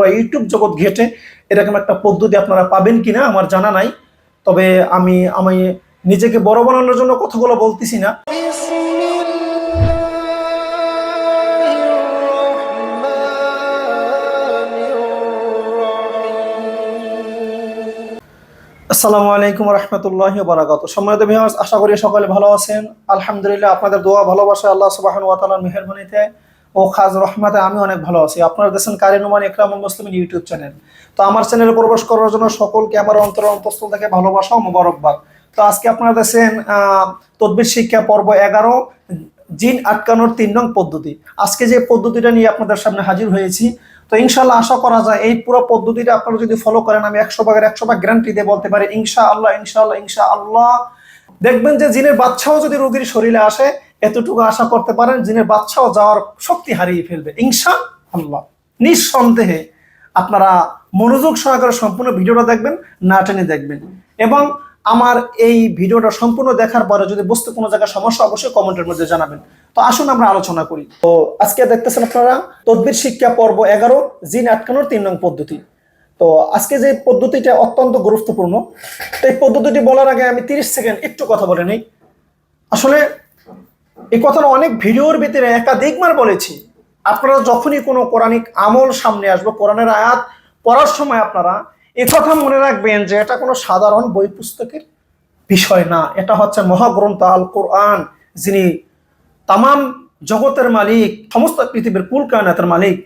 পুরো ইউটিউব জগৎ ঘেটে এরকম একটা পদ্ধতি আপনারা পাবেন কিনা আমার জানা নাই। তবে আমি আমি নিজেকে বড় বানানোর জন্য কথাগুলো বলতেছি না। আসসালামু আলাইকুম রহমতুল্লাহ বারাকাত সম্মানিত ভিউয়ার্স আশা করি সকলে ভালো আছেন। আলহামদুলিল্লাহ, আপনাদের দোয়া ভালোবাসা আল্লাহ সুবাহান ওয়াতালার মেহরবানিতে ও খাজ রহমাতে আমি অনেক ভালো আছি। আপনারা দেখছেন কারিনুমান ইকরামুল মুসলিম ইউটিউব চ্যানেল। তো আমার চ্যানেলে প্রবেশ করার জন্য সকলকে আমার অন্তর অন্তঃস্থল থেকে ভালোবাসা ও মোবারকবাদ। তো আজকে আপনারা দেখছেন তদ্বির শিক্ষা পর্ব এগারো, জিন আটকানোর তিন নং পদ্ধতি। আজকে যে পদ্ধতিটা নিয়ে আপনাদের সামনে হাজির হয়েছি, তো ইনশাল্লাহ আশা করা যায় এই পুরো পদ্ধতিটা আপনারা যদি ফলো করেন, আমি একশো ভাগের একশো ভাগ গ্যারান্টি দিয়ে বলতে পারি ইনশা আল্লাহ ইনশাআল্লাহ। ইনশা আল্লাহ দেখবেন যে জিনের বাচ্চাও যদি রোগীর শরীরে আসে এতটুকু আশা করতে পারেন জিনের বাচ্চাও যাওয়ার শক্তি হারিয়ে ফেলবে। ইনশা আল্লাহ নিঃসন্দেহে আপনারা মনোযোগ সহকারে সম্পূর্ণ ভিডিওটা দেখবেন, না টেনে দেখবেন। এবং আমার এই ভিডিওটা সম্পূর্ণ দেখার পরে যদি বুঝতে কোনো জায়গায় সমস্যা, অবশ্যই কমেন্টের মধ্যে জানাবেন। তো আসুন আমরা আলোচনা করি। তো আজকে দেখতেছেন আপনারা, তদ্বির শিক্ষা পর্ব এগারো, জিন আটকানোর তিন নং পদ্ধতি। তো আজকে যে পদ্ধতিটা অত্যন্ত গুরুত্বপূর্ণ, তো এই পদ্ধতিটি বলার আগে আমি তিরিশ সেকেন্ড একটু কথা বলে নিই। আসলে এই কথাটা অনেক ভিডিওর ভিতরে একাধিকবার বলেছি। আপনারা যখনই কোনো কোরআনিক আমল সামনে আসবে, কোরআনের আয়াত পড়ার সময় আপনারা এ কথা মনে রাখবেন যে এটা কোনো সাধারণ বই পুস্তকের বিষয় না। এটা হচ্ছে মহাগ্রন্থ আল কোরআন, যিনি তামাম জগতের মালিক, সমস্ত পৃথিবীর কুল কায়নাতের মালিক।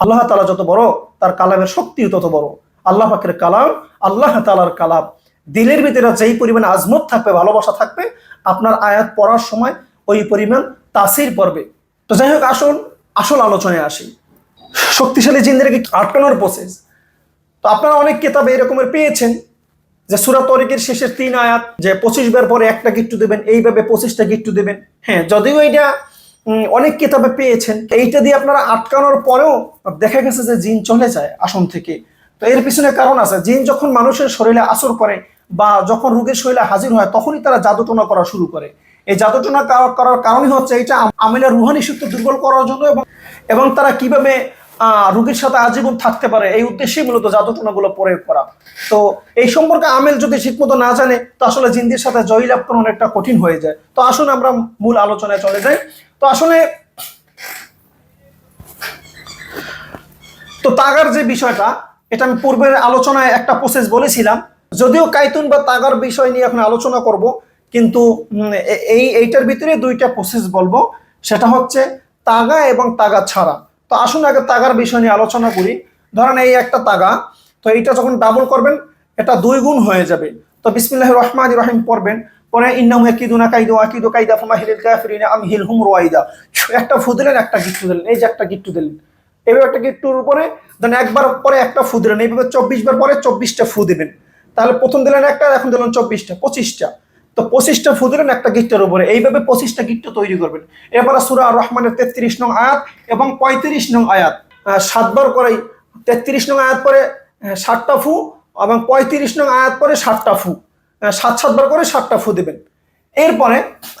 আল্লাহ তালা যত বড়, তার কালামের শক্তিও তত বড়। আল্লাহ পাকের কালাম, আল্লাহ তালার কালাম। দিলের ভিতরে যেই পরিমাণে আজমত থাকবে, ভালোবাসা থাকবে, আপনার আয়াত পড়ার সময় ওই পরিমাণ তাসির পড়বে। তো যাই হোক, আসুন, আসল আলোচনায় আসি। শক্তিশালী জিন্দেরকে আটকানোর প্রসেস তো আপনারা অনেক কেতাবে এরকমের পেয়েছেন যে সুরা তরিকের শেষের তিন আয়াত যে পঁচিশ বার পরে একটা গিট্টু দেবেন, এইভাবে পঁচিশটা গিট্টু দেবেন। হ্যাঁ যদিও এটা অনেক কেতাবে পেয়েছেন এইটা দিয়ে আপনারা আটকানোর পরেও দেখা গেছে যে জিন চলে যায় আসন থেকে। তো এর পিছনে কারণ আছে, জিন যখন মানুষের শরীরে আসর করে বা যখন রোগের শরীরে হাজির হয়, তখনই তারা জাদুটোনা করা শুরু করে। এই জাদুটোনা করা- করার কারণই হচ্ছে এটা আমিলের রুহানি সূত্র দুর্বল করার জন্য এবং এবং তারা কীভাবে রোগীর সাথে আজীবন থাকতে পারে, এই উদ্দেশ্যেই মূলত জাদুটোনাগুলো প্রয়োগ করা। তো এই সম্পর্কে আমেল যদি ঠিকমতো না জানে, তো আসলে জিন্দির সাথে জয়ী লাভ করা অনেকটা কঠিন হয়ে যায়। তো আসুন আমরা মূল আলোচনায় চলে যাই। তো আসলে তো তাগার যে বিষয়টা, এটা আমি পূর্বের আলোচনায় একটা প্রসেস বলেছিলাম। যদিও কাইতুন বা তাগার বিষয় নিয়ে এখন আলোচনা করব কিন্তু এই, এইটার ভিতরে দুইটা প্রসেস বলব। সেটা হচ্ছে তাগা এবং তাগা ছাড়া। তো আসুন আগে তাগার বিষয় নিয়ে আলোচনা করি। ধরেন এই একটা তাগা, তো এইটা যখন ডাবল করবেন, এটা দুই গুণ হয়ে যাবে। তো বিসমিল্লাহ রহমান রহিম পড়বেন। পরে ইন্নাম আকিদুনা কাইদু আকিদু কাইদা ফামাহিলিল কাফিরিনা আম হিলহুম রুয়াইদা। একটা ফু দিলেন, একটা গিট্টু দিলেন। এই যে একটা গিট্টু দিলেন। এইভাবে একটা গিট্টুর উপরে দেন একবার পরে একটা ফু দিলেন। এইভাবে চব্বিশ বার পরে চব্বিশটা ফু দিবেন। তাহলে প্রথম দিলেন একটা, এখন দিলেন চব্বিশটা, পঁচিশটা। তো পঁচিশটা ফু একটা গিট্টের উপরে। এইভাবে পঁচিশটা গিট্টু তৈরি করবেন। এরপরে সুরা রহমানের তেত্রিশ নং আয়াত এবং পঁয়ত্রিশ নং আয়াত। সাতবার করেই তেত্রিশ নং আয়াত পরে ষাটটা ফু এবং পঁয়ত্রিশ নং আয়াত পরে ষাটটা ফু। সাত সাতবার করে ষাটটা ফু দেবেন। এরপরে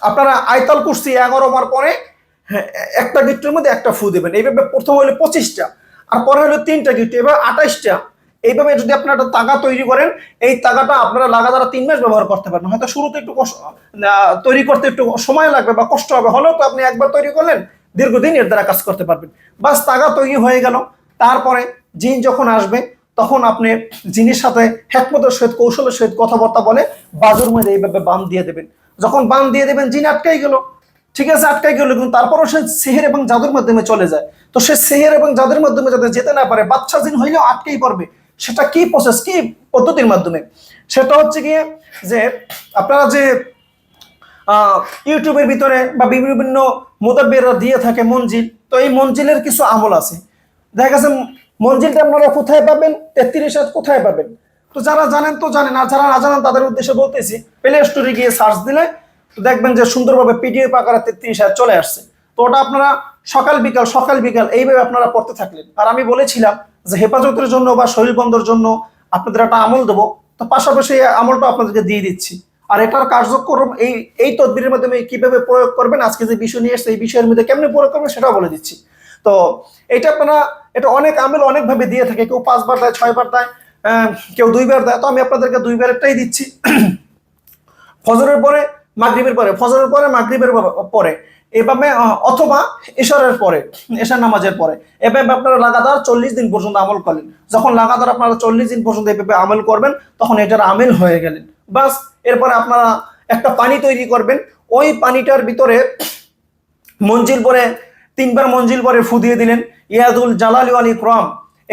আপনারা আয়তাল কুর্সি এগারো বার পরে হ্যাঁ, একটা গিফটের মধ্যে একটা ফু দেবেন। এইভাবে প্রথম হলো পঁচিশটা আর পরে হলো তিনটা গিফট এবার আঠাইশটা এইভাবে যদি আপনারা একটা তাগা তৈরি করেন, এই তাগাটা আপনারা লাগাতার তিন মাস ব্যবহার করতে পারবেন। হয়তো শুরুতে একটু কষ্ট তৈরি করতে একটু সময় লাগবে বা কষ্ট হবে, হলেও তো আপনি একবার তৈরি করলেন, দীর্ঘদিন এর দ্বারা কাজ করতে পারবেন। বাস তাগা তৈরি হয়ে গেল। তারপরে জিন যখন আসবে, তখন আপনি জিনের সাথে হ্যাকমতের সহিত, কৌশলের সহিত কথাবার্তা বলে বাজুর মধ্যে এইভাবে বাম দিয়ে দেবেন। যখন বাম দিয়ে দেবেন, জিন আটকাই গেল। ঠিক আছে, আটকাই গেল, কিন্তু তারপরও সে সেহের এবং জাদুর মাধ্যমে চলে যায়। তো সে সেহের এবং জাদুর মাধ্যমে যাতে যেতে না পারে বাচ্চা জিন হইলেও আটকেই পড়বে। সেটা কি প্রসেস কি পদ্ধতির মাধ্যমে? সেটা হচ্ছে গিয়ে যে আপনারা যে ইউটিউবের ভিতরে বা বিভিন্ন মোতাবেরা দিয়ে থাকে মঞ্জিল, তো এই মঞ্জিলের কিছু আমল আছে। দেখা গেছে মঞ্জিলটা আপনারা কোথায় পাবেন? তেত্রিশ হাত কোথায় পাবেন? তো যারা জানেন তো জানেন, আর যারা না জানেন তাদের উদ্দেশ্যে বলতেছি প্লে স্টোরে গিয়ে সার্চ দিলে তো দেখবেন যে সুন্দরভাবে পিডিএফ আকারে তেত্রিশ হাজার চলে আসছে। তো ওটা আপনারা সকাল বিকাল সকাল বিকাল এইভাবে আপনারা পড়তে থাকলেন। আর আমি বলেছিলাম যে হেফাজতের জন্য বা শরীর বন্ধর জন্য আপনাদের একটা আমল দেবো। তো পাশাপাশি এই আমলটা আপনাদেরকে দিয়ে দিচ্ছি। আর এটার কার্যক্রম, এই এই তদবিরের মাধ্যমে কীভাবে প্রয়োগ করবেন, আজকে যে বিষয় নিয়ে এসছে এই বিষয়ের মধ্যে কেমনি প্রয়োগ করবেন সেটাও বলে দিচ্ছি। তো এটা আপনারা, এটা অনেক আমেল অনেকভাবে দিয়ে থাকে, কেউ পাঁচবার দেয়, ছয়বার দেয় কেউ দুইবার দেয়। তো আমি আপনাদেরকে দুইবারেরটাই দিচ্ছি। ফজরের পরে, মাগরিবের পরে, ফজরের পরে, মাগরিবের পরে। এভাবে অথবা এশারের পরে, এশার নামাজের পরে। এভাবে আপনারা লাগাতার চল্লিশ দিন পর্যন্ত আমল করেন যখন লাগাতার আপনারা চল্লিশ দিন পর্যন্ত এভাবে আমল করবেন, তখন এটার আমেল হয়ে গেলেন। বাস, এরপরে আপনারা একটা পানি তৈরি করবেন। ওই পানিটার ভিতরে মঞ্জিল পরে, তিনবার মঞ্জিল পরে ফু দিয়ে দিলেন। ইয়াদুল জালালি আলী ক্রম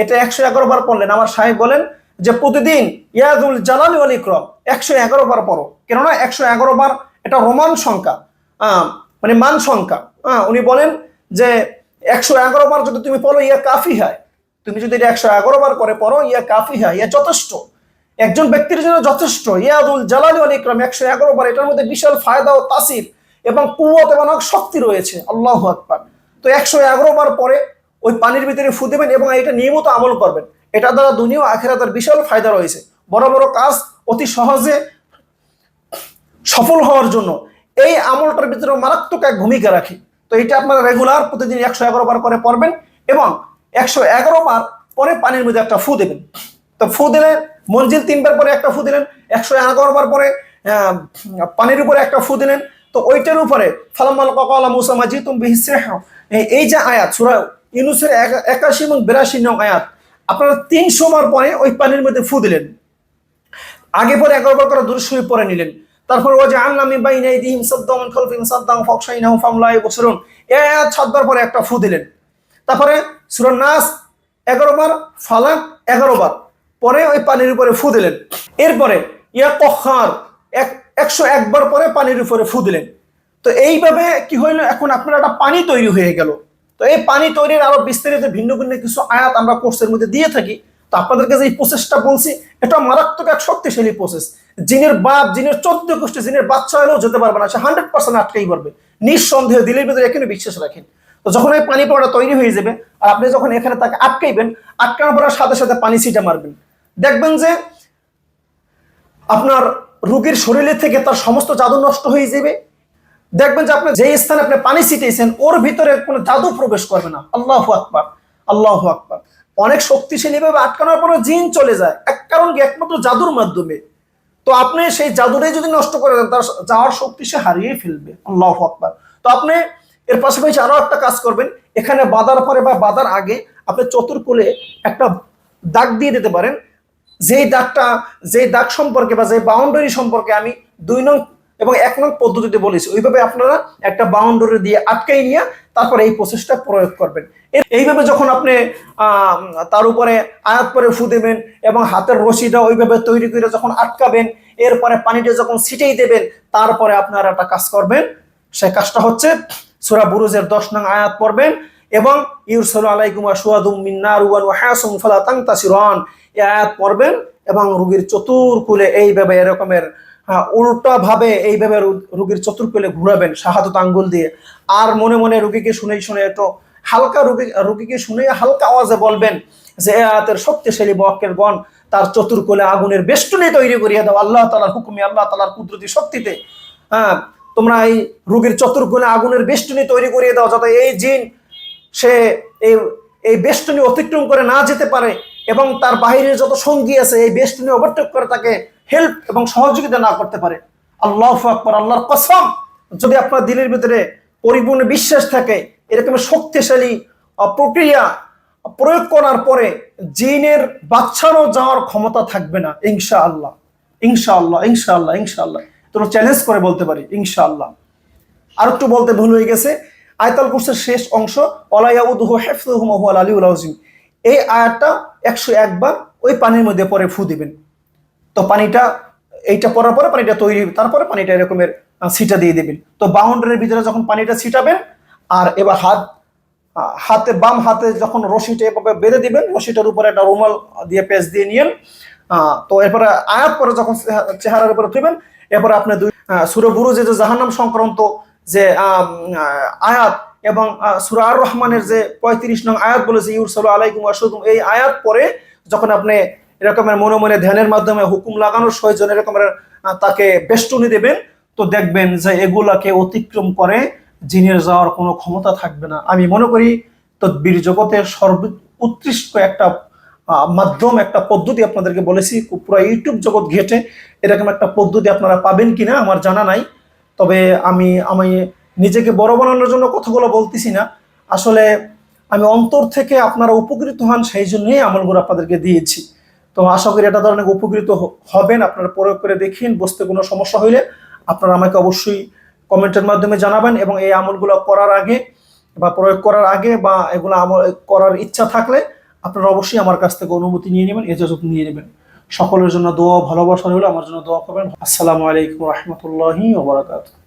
এটা একশো এগারো বার পড়লেন। আমার সাহেব বলেন যে, প্রতিদিন ইয়াদুল জালালি আলী ক্রম একশো এগারো বার পড়ো। কেননা একশো এগারো বার এটা রোমান সংখ্যা। মানে মান সংখ্যা। হ্যাঁ উনি বলেন যে একশো এগারো বার যদি তুমি পড়ো, ইয়া কাফি হয়। তুমি যদি এটা একশো এগারো বার করে পড়ো, ইয়া কাফি হয়, ইয়া যথেষ্ট। একজন ব্যক্তির জন্য যথেষ্ট। ইয়াদুল জালালি আল ইকরাম, একশো এগারো বার, এটার মধ্যে বিশাল ফায়দা ও তাসির এবং কুয়াত এবং শক্তি রয়েছে। আল্লাহ আকবার। তো একশো এগারো বার পরে ওই পানির ভিতরে ফু দেবেন এবং এটা নিয়মিত আমল করবেন। এটা দ্বারা দুনিয়া আখেরাতের বিশাল ফায়দা রয়েছে। বড় বড় কাজ অতি সহজে সফল হওয়ার জন্য। এই আমলটার ভিতরে মারাত্মক এক ভূমিকা রাখে। তো এটা আপনারা রেগুলার প্রতিদিন একশো এগারো বার করে পড়বেন এবং একশো এগারো বার পরে পানির মধ্যে একটা ফু দেবেন। তো ফু দিলেন মঞ্জিল তিনবার পরে একটা ফু দিলেন, একশো এগারো বার পরে পানির উপরে একটা ফু দিলেন। তো ওইটার উপরে ফালামাল ককালা মুসামা জিতুম বিহিসেহ এই যে আয়াত, সুরা ইউনুসের এক- একাশি এবং বিরাশি নং আয়াত, আপনারা তিনশো বার পরে ওই পানির মধ্যে ফু দিলেন। আগে পরে এগারো বার করে দুরুশ্বরী পরে নিলেন। তারপর ও যে আল্লাহ আমি বাইনা ইদিহিম সাদ্দাম খালফিম সাদ্দাম ফকশাইনাহু ফামলাই বসরুন আয়াত সাতবার পরে একটা ফু দিলেন। তারপরে সূরা নাস এগারো বার, ফালাক এগারো বার, পরে ওই পানির উপরে ফু দিলেন। এরপরে ইয়া কখার এক, একশো একবার পরে পানির উপরে ফু দিলেন। তো এইভাবে কি হইল? এখন আপনার একটা পানি তৈরি হয়ে গেল। তো এই পানি তৈরির আরও বিস্তারিত ভিন্ন ভিন্ন কিছু আয়াত আমরা কোর্সের মধ্যে দিয়ে থাকি। তো আপনাদেরকে যে এই প্রসেসটা বলছি, এটা মারাত্মক এক শক্তিশালী প্রসেস জিনের বাপ, জিনের চোদ্দ গোষ্ঠী, জিনের বাচ্চা হলেও যেতে পারবে না, সে হান্ড্রেড পার্সেন্ট আটকেই পারবে নিঃসন্দেহে দিলের ভিতরে এখানে বিশ্বাস রাখেন। তো যখন এই পানি পড়া তৈরি হয়ে যাবে, আর আপনি যখন এখানে তাকে আটকাইবেন, আটকানোর পরে সাথে সাথে পানি ছিটা মারবেন। দেখবেন যে আপনার রোগীর শরীরে থেকে তার সমস্ত জাদু নষ্ট হয়ে যাবে। দেখবেন যে আপনি যে স্থানে আপনি পানি ছিটিয়েছেন ওর ভিতরে কোনো জাদু প্রবেশ করবে না। আল্লাহ আকবার আল্লাহ আকবার। অনেক শক্তিশালী ভাবে আটকানোর পরে জিন চলে যায়। এক কারণ কি? একমাত্র জাদুর মাধ্যমে। তো আপনি সেই জাদুটাই যদি নষ্ট করে দেন, তার যাওয়ার শক্তি সে হারিয়ে ফেলবে। আল্লাহ আকবার। তো আপনি এর পাশাপাশি আরও একটা কাজ করবেন। এখানে বাদার পরে বা বাদার আগে আপনি চতুর্কুলে একটা দাগ দিয়ে দিতে পারেন। যেই দাগটা, যেই দাগ সম্পর্কে বা যে বাউন্ডারি সম্পর্কে আমি দুই নং এবং এক নং পদ্ধতিতে বলেছি, ওইভাবে আপনারা একটা বাউন্ডারি দিয়ে আটকাই নিয়ে তারপরে এই প্রসেসটা প্রয়োগ করবেন। এইভাবে যখন আপনি তার উপরে আয়াত করে ফু দেবেন এবং হাতের রশিটা ওইভাবে তৈরি করে যখন আটকাবেন, এরপরে পানিটা যখন ছিটেই দেবেন, তারপরে আপনারা একটা কাজ করবেন। সেই কাজটা হচ্ছে সুরা বুরুজের দশ নং আয়াত পড়বেন এবং ইউরসালু আলাইকুম সুয়াদুম মিন্নার আয়াত পড়বেন এবং রোগীর চতুর্কুলে এইভাবে এরকমের উল্টা ভাবে এইভাবে রোগীর চতুর্কুলে ঘুরাবেন শাহাদত আঙ্গুল দিয়ে। আর মনে মনে রুগীকে শুনে শুনে একটু হালকা রুগী, রুগীকে শুনে হালকা আওয়াজে বলবেন যে, এ আয়াতের শক্তিশালী বকের গণ তার চতুর্কুলে আগুনের বেষ্টনী তৈরি করিয়ে দাও। আল্লাহ তালার হুকুমে, আল্লাহ তালার কুদরতি শক্তিতে। হ্যাঁ তোমরা এই রোগীর চতুর্গুণে আগুনের বেষ্টনী তৈরি করিয়ে দাও, যাতে এই জিন, সে এই এই বেষ্টনী অতিক্রম করে না যেতে পারে এবং তার বাহিরের যত সঙ্গী আছে, এই বেষ্টনী ওভারটেক করে তাকে হেল্প এবং সহযোগিতা না করতে পারে। আল্লাহ আকবর, আল্লাহর কসম। যদি আপনার দিলের ভিতরে পরিপূর্ণ বিশ্বাস থাকে, এরকম শক্তিশালী প্রক্রিয়া প্রয়োগ করার পরে জিনের বাচ্চারও যাওয়ার ক্ষমতা থাকবে না ইনশা আল্লাহ ইনশা আল্লাহ ইনশা আল্লাহ ইনশা আল্লাহ তোর চ্যালেঞ্জ করে বলতে পারি ইনশা আল্লাহ আর একটু বলতে ভুল হয়ে গেছে। আয়তাল কুরসের শেষ অংশ হুয়াল আলিউল আযীম। এই আয়াতটা একশো একবার ওই পানির মধ্যে পরে ফু দিবেন। তো পানিটা এইটা পরার পরে পানিটা তৈরি। তারপরে পানিটা এরকমের ছিটা দিয়ে দিবেন তো বাউন্ডারির ভিতরে যখন পানিটা ছিটাবেন আর এবার হাত হাতে বাম হাতে যখন রশিটা এভাবে বেঁধে দিবেন রশিটার উপরে একটা রুমাল দিয়ে পেঁচ দিয়ে নিয়েন তো এরপরে আয়াত পরে যখন চেহারার উপরে তুলবেন এরপরে আপনি দুই সুরে বুরুজে যে জাহান্নাম সংক্রান্ত যে আয়াত এবং আহ, সূরা আর রহমানের যে পঁয়ত্রিশ নং আয়াত বলেছে ইউরসালু আলাইকুম আশুকুম এই আয়াত পরে যখন আপনি এরকমের মনে মনে ধ্যানের মাধ্যমে হুকুম লাগানোর প্রয়োজন এরকমের তাকে বেষ্টনী দেবেন। তো দেখবেন যে এগুলাকে অতিক্রম করে জিনের যাওয়ার কোনো ক্ষমতা থাকবে না। আমি মনে করি তদ্বির জগতের সর্ব উৎকৃষ্ট একটা মাধ্যম, একটা পদ্ধতি আপনাদেরকে বলেছি। পুরো ইউটিউব জগৎ ঘেটে এরকম একটা পদ্ধতি আপনারা পাবেন কিনা আমার জানা নাই। তবে আমি আমি নিজেকে বড় বানানোর জন্য কথাগুলো বলতেছি না। আসলে আমি অন্তর থেকে আপনারা উপকৃত হন, সেই জন্যই আমলগুলো আপনাদেরকে দিয়েছি। তো আশা করি এটা অনেক উপকৃত হবেন। আপনারা প্রয়োগ করে দেখেন বুঝতে কোনো সমস্যা হইলে আপনারা আমাকে অবশ্যই কমেন্টের মাধ্যমে জানাবেন এবং এই আমলগুলো করার আগে বা প্রয়োগ করার আগে বা এগুলো আমল করার ইচ্ছা থাকলে আপনারা অবশ্যই আমার কাছ থেকে অনুমতি নিয়ে নেবেন, এজাজত নিয়ে নেবেন। সকলের জন্য দোয়া ভালোবাসা হলো আমার জন্য দোয়া করবেন। আসসালামু আলাইকুম রহমতুল্লাহি ওবরাকাতুহ